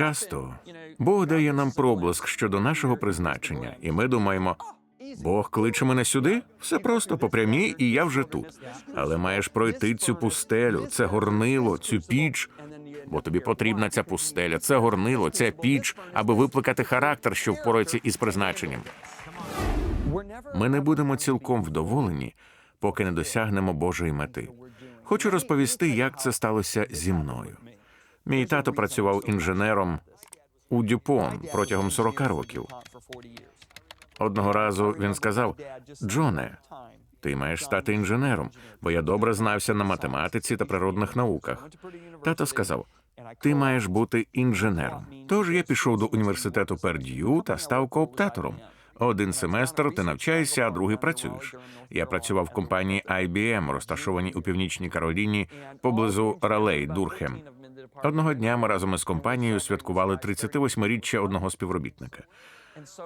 Часто Бог дає нам проблиск щодо нашого призначення, і ми думаємо, Бог кличе мене сюди, все просто по прямій, і я вже тут. Але маєш пройти цю пустелю, це горнило, цю піч. Бо тобі потрібна ця пустеля, це горнило, ця піч, аби викликати характер, що впорається із призначенням. Ми не будемо цілком вдоволені, поки не досягнемо Божої мети. Хочу розповісти, як це сталося зі мною. Мій тато працював інженером у Дюпон протягом 40 років. Одного разу він сказав: Джоне, ти маєш стати інженером, бо я добре знався на математиці та природних науках. Тато сказав: ти маєш бути інженером. Тож я пішов до університету Перд'ю та став кооптатором. Один семестр ти навчаєшся, а другий працюєш. Я працював в компанії IBM, розташованій у північній Кароліні поблизу Ралей, Дурхем. Одного дня ми разом із компанією святкували 38-річчя одного співробітника.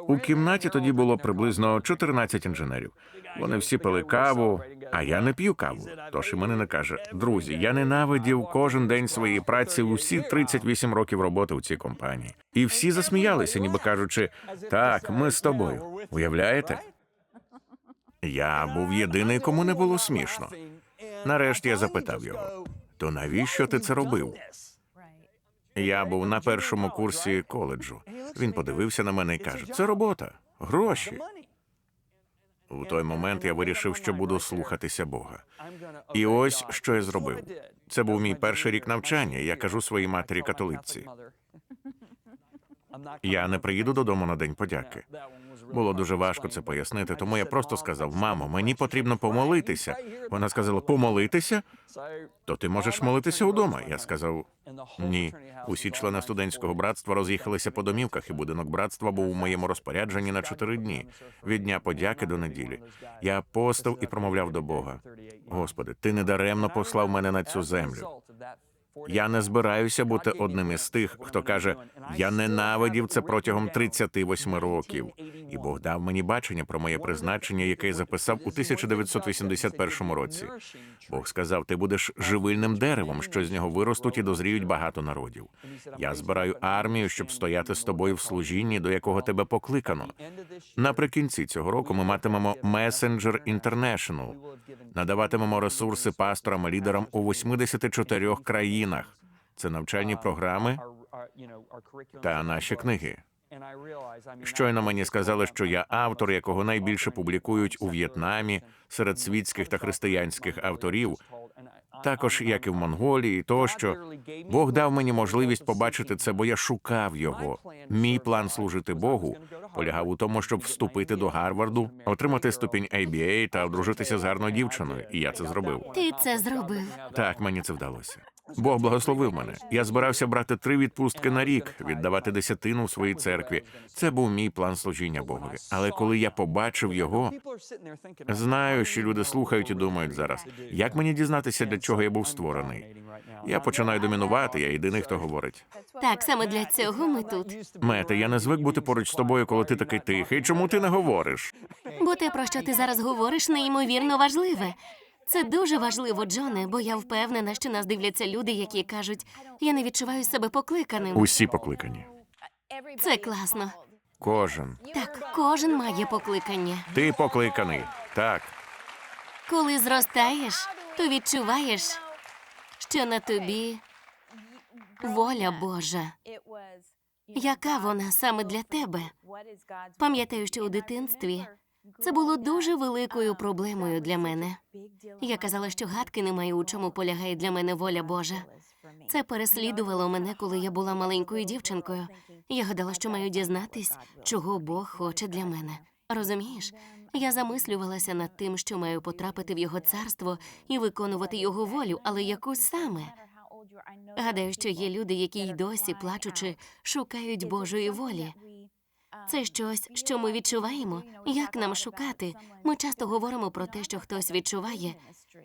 У кімнаті тоді було приблизно 14 інженерів. Вони всі пили каву, а я не п'ю каву. Тож і мене не каже: друзі, я ненавидів кожен день своєї праці усі 38 років роботи у цій компанії. І всі засміялися, ніби кажучи, так, ми з тобою. Уявляєте? Я був єдиний, кому не було смішно. Нарешті я запитав його: то навіщо ти це робив? Я був на першому курсі коледжу. Він подивився на мене і каже: це робота, гроші. У той момент я вирішив, що буду слухатися Бога. І ось що я зробив. Це був мій перший рік навчання. Я кажу своїй матері католиці. Я не приїду додому на день подяки. Було дуже важко це пояснити, тому я просто сказав: мамо, мені потрібно помолитися. Вона сказала: помолитися? То ти можеш молитися удома. Я сказав: ні. Усі члени студентського братства роз'їхалися по домівках, і будинок братства був у моєму розпорядженні на чотири дні від дня подяки до неділі. Я постав і промовляв до Бога. Господи, ти недаремно послав мене на цю землю. Я не збираюся бути одним із тих, хто каже: я ненавидів це протягом 38 років. І Бог дав мені бачення про моє призначення, яке я записав у 1981 році. Бог сказав: ти будеш живильним деревом, що з нього виростуть і дозріють багато народів. Я збираю армію, щоб стояти з тобою в служінні, до якого тебе покликано. Наприкінці цього року ми матимемо Messenger International. надаватимемо ресурси пасторам і лідерам у 84 країнах. Це навчальні програми та наші книги. Щойно мені сказали, що я автор, якого найбільше публікують у В'єтнамі серед світських та християнських авторів, також як і в Монголії, тощо Бог дав мені можливість побачити це, бо я шукав його. Мій план служити Богу полягав у тому, щоб вступити до Гарварду, отримати ступінь ABA та одружитися з гарною дівчиною. І я це зробив. Ти це зробив. Так, мені це вдалося. Бог благословив мене. Я збирався брати три відпустки на рік, віддавати десятину в своїй церкві. Це був мій план служіння Богові. Але коли я побачив його, знаю, що люди слухають і думають зараз, як мені дізнатися, для чого я був створений. Я починаю домінувати. Я єдиний, хто говорить. Так, саме для цього ми тут. Мете, я не звик бути поруч з тобою, коли ти такий тихий. Чому ти не говориш? Бо те, про що ти зараз говориш, неймовірно важливе. Це дуже важливо, Джоне, бо я впевнена, що нас дивляться люди, які кажуть, я не відчуваю себе покликаним. Усі покликані. Це класно. Кожен. Так, кожен має покликання. Ти покликаний. Так. Коли зростаєш, то відчуваєш, що на тобі воля Божа. Яка вона саме для тебе? Пам'ятаю, що у дитинстві це було дуже великою проблемою для мене. Я казала, що гадки немає, у чому полягає для мене воля Божа. Це переслідувало мене, коли я була маленькою дівчинкою. Я гадала, що маю дізнатись, чого Бог хоче для мене. Розумієш? Я замислювалася над тим, що маю потрапити в його царство і виконувати його волю, але яку саме? Гадаю, що є люди, які й досі, плачучи, шукають Божої волі. Це щось, що ми відчуваємо. Як нам шукати? Ми часто говоримо про те, що хтось відчуває.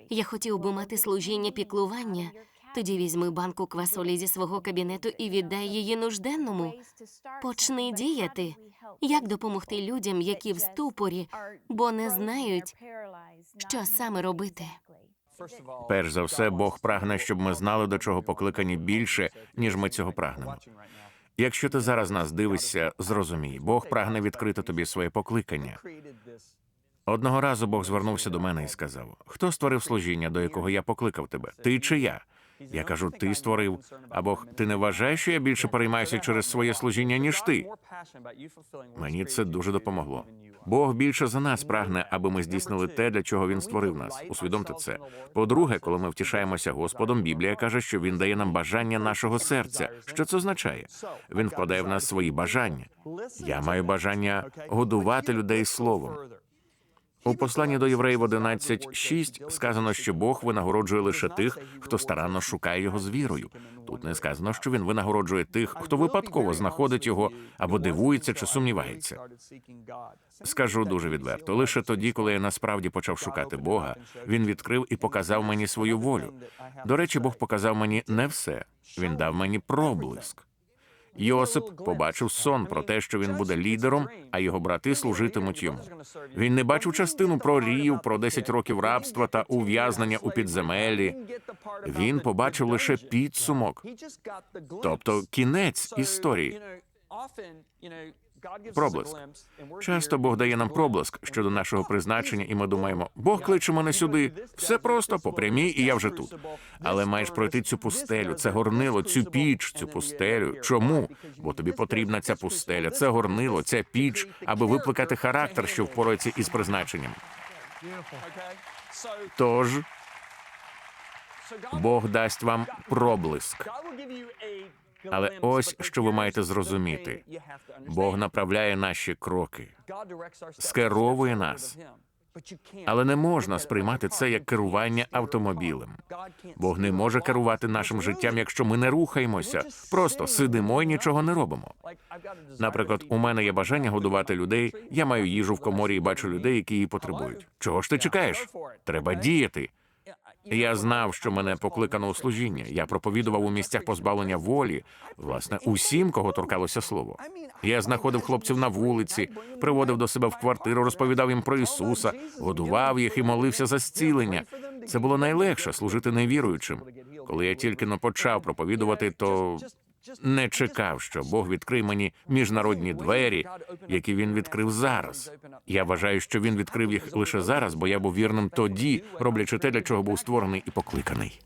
Я хотів би мати служіння піклування. Тоді візьми банку квасолі зі свого кабінету і віддай її нужденному. Почни діяти. Як допомогти людям, які в ступорі, бо не знають, що саме робити? Перш за все, Бог прагне, щоб ми знали, до чого покликані більше, ніж ми цього прагнемо. Якщо ти зараз нас дивишся, зрозумій, Бог прагне відкрити тобі своє покликання. Одного разу Бог звернувся до мене і сказав: Хто створив служіння, до якого я покликав тебе? Ти чи я? Я кажу, ти створив. А Бог, ти не вважаєш, що я більше переймаюся через своє служіння, ніж ти? Мені це дуже допомогло. Бог більше за нас прагне, аби ми здійснили те, для чого він створив нас. Усвідомте це. По-друге, коли ми втішаємося Господом, Біблія каже, що він дає нам бажання нашого серця. Що це означає? Він вкладає в нас свої бажання. Я маю бажання годувати людей словом. У посланні до євреїв 11.6 сказано, що Бог винагороджує лише тих, хто старанно шукає його з вірою. Тут не сказано, що він винагороджує тих, хто випадково знаходить його або дивується чи сумнівається. Скажу дуже відверто. Лише тоді, коли я насправді почав шукати Бога, він відкрив і показав мені свою волю. До речі, Бог показав мені не все. Він дав мені проблиск. Йосип побачив сон про те, що він буде лідером, а його брати служитимуть йому. Він не бачив частину про рів, про 10 років рабства та ув'язнення у підземеллі. Він побачив лише підсумок, тобто кінець історії. Проблиск. Часто Бог дає нам проблиск щодо нашого призначення, і ми думаємо, Бог кличе мене сюди. Все просто по прямій, і я вже тут. Але маєш пройти цю пустелю, це горнило, цю піч, цю пустелю. Чому? Бо тобі потрібна ця пустеля, це горнило, ця піч, аби викликати характер, що впорається із призначенням. Тож Бог дасть вам проблиск. Але ось що ви маєте зрозуміти: Бог направляє наші кроки, скеровує нас. але не можна сприймати це як керування автомобілем. Бог не може керувати нашим життям, якщо ми не рухаємося, просто сидимо і нічого не робимо. Наприклад, у мене є бажання годувати людей. Я маю їжу в коморі і бачу людей, які її потребують. Чого ж ти чекаєш? Треба діяти. Я знав, що мене покликано у служіння. Я проповідував у місцях позбавлення волі, власне, усім, кого торкалося слово. Я знаходив хлопців на вулиці, приводив до себе в квартиру, розповідав їм про Ісуса, годував їх і молився за зцілення. Це було найлегше служити невіруючим. Коли я тільки не почав проповідувати, то не чекав, що Бог відкриє мені міжнародні двері, які він відкрив зараз. Я вважаю, що він відкрив їх лише зараз, бо я був вірним тоді, роблячи те, для чого був створений і покликаний.